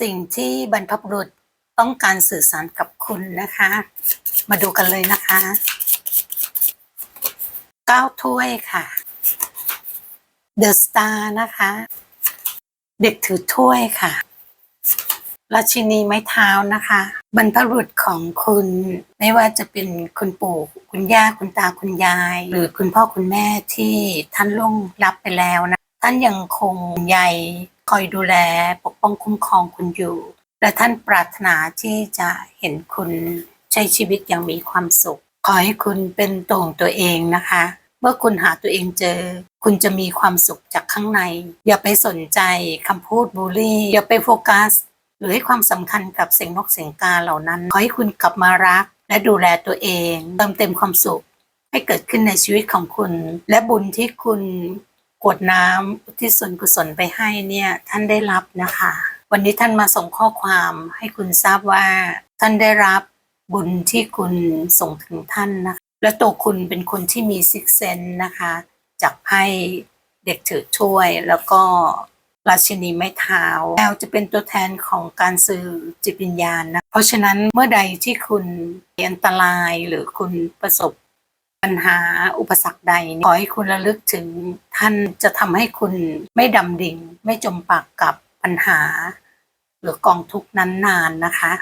สิ่งที่บรรพบุรุษต้องการสื่อสารกับคุณนะคะ มาดูกันเลยนะคะเก้าถ้วยค่ะ The Star นะคะ เด็กถือถ้วยค่ะ ราชินีไม้เท้านะคะ บรรพบุรุษของคุณ ไม่ว่าจะเป็นคุณปู่คุณย่าคุณตาคุณยาย หรือคุณพ่อคุณแม่ที่ท่านล่วงรับไปแล้วนะ ท่านยังคงใย คอยดูแลปกป้องคุ้มครองคุณอยู่ และท่านปรารถนาที่จะเห็นคุณใช้ชีวิตอย่างมีความสุข ขอให้คุณเป็นตัวของตัวเองนะคะ เมื่อคุณหาตัวเองเจอ คุณจะมีความสุขจากข้างใน อย่าไปสนใจคำพูดบูลลี่ อย่าไปโฟกัส หรือให้ความสำคัญกับเสียงนกเสียงกาเหล่านั้น ขอให้คุณกลับมารัก และดูแลตัวเองเติมเต็มความสุขให้เกิดขึ้นในชีวิตของคุณ และบุญที่คุณ กวดน้ำอุที่ส่วนกุศลไปให้เนี่ยท่านได้รับนะคะ วันนี้ท่านมาส่งข้อความให้คุณทราบว่า ท่านได้รับบุญที่คุณส่งถึงท่านนะคะและตัวคุณเป็นคนที่มีซิกเซนนะคะ จากไพ่เด็กถือถ้วยแล้วก็ราชินีไม้เท้าแอลจะเป็นตัวแทนของการสื่อจิตวิญญาณนะ เพราะฉะนั้นเมื่อใดที่คุณมีอันตรายหรือคุณประสบ ปัญหาอุปสรรคใด ขอให้คุณระลึกถึงท่านจะทำให้คุณไม่ดำดิ่ง ไม่จมปากกับปัญหา หรือกองทุกนั้นนานนะคะ